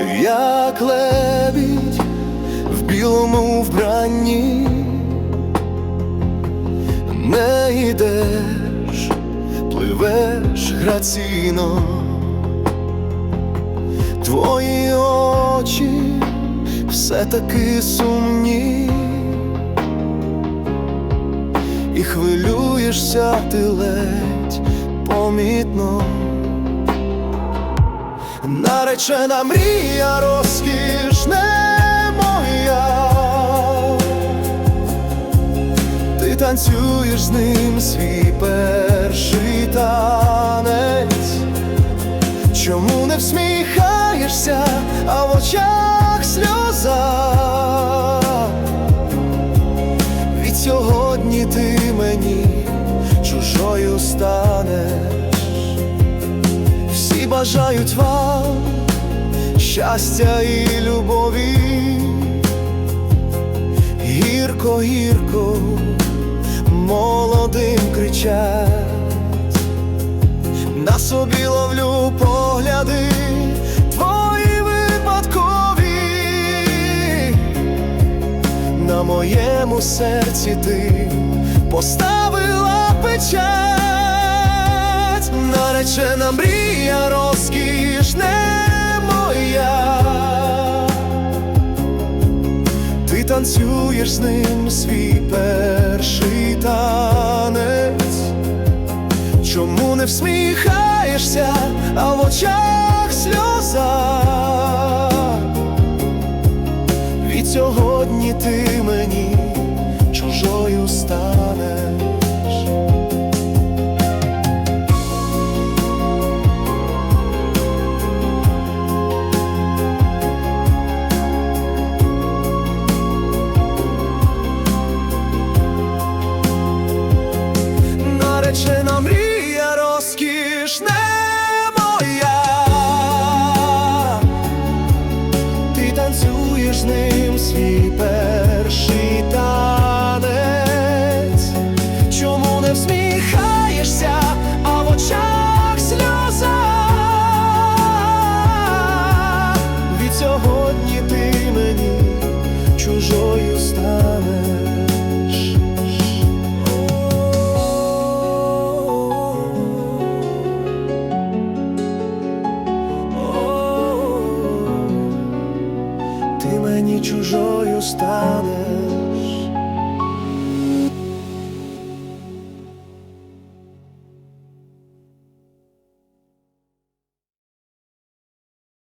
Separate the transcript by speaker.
Speaker 1: як лебідь в білому вбранні, не йдеш, пливеш граційно, твої очі все таки сумні, і хвилюєшся ти ледь помітно. Наречена мрія розкіш не моя, ти танцюєш з ним свій перший танець, чому не всміхаєшся, а в очах бажають вам щастя і любові, гірко, гірко, молодим кричать, на собі ловлю погляди на моєму серці ти поставила печать, наречена мрія розкіш не моя. Ти танцюєш з ним свій перший танець, чому не всміхаєшся, а в очах сльоза? Від сьогодні ти мені чужою станеш. З свій перший танець, чому не всміхаєшся, а в очах сльоза? Від сьогодні ти мені чужою Ти мені чужою станеш.